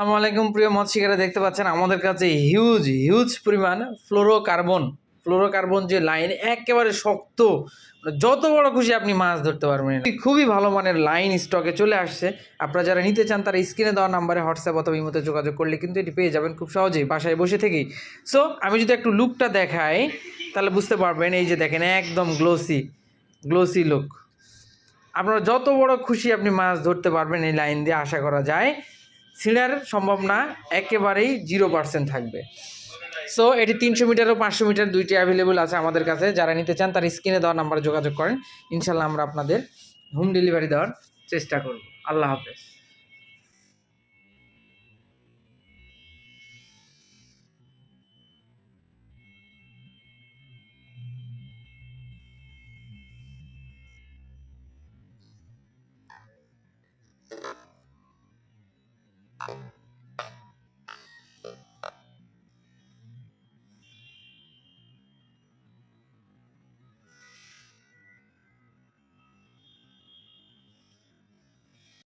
আসসালামু আলাইকুম, প্রিয় মৎস্যিকারা দেখতে পাচ্ছেন আমাদের কাছে হিউজ হিউজ পরিমাণ ফ্লোরোকার্বন ফ্লোরোকার্বন যে লাইন একেবারে শক্ত। মানে যত বড় খুশি আপনি মাছ ধরতে পারবেন। খুবই ভালো মানের লাইন স্টকে চলে আসছে। আপনারা যারা নিতে চান তারা স্ক্রিনে দেওয়া নাম্বারে হোয়াটসঅ্যাপ অথবা ইমোতে যোগাযোগ করলে কিন্তু এটি পেয়ে যাবেন খুব সহজেই বাসায় বসে থেকেই। সো আমি যদি একটু লুকটা দেখাই, তাহলে বুঝতে পারবেন এই যে দেখেন একদম গ্লোসি গ্লোসি লুক আপনারা যত বড় খুশি আপনি মাছ ধরতে পারবেন এই লাইন দিয়ে, আশা করা যায়। ছিঁড়ার সম্ভাবনা একেবারেই জিরো পার্সেন্ট থাকবে। সো এটি তিনশো মিটার ও পাঁচশো মিটার দুইটি অ্যাভেলেবল আছে আমাদের কাছে। যারা নিতে চান, তার স্ক্রিনে দেওয়ার নাম্বারে যোগাযোগ করেন। ইনশাল্লাহ আমরা আপনাদের হোম ডেলিভারি দেওয়ার চেষ্টা করব। আল্লাহ হাফেজ। you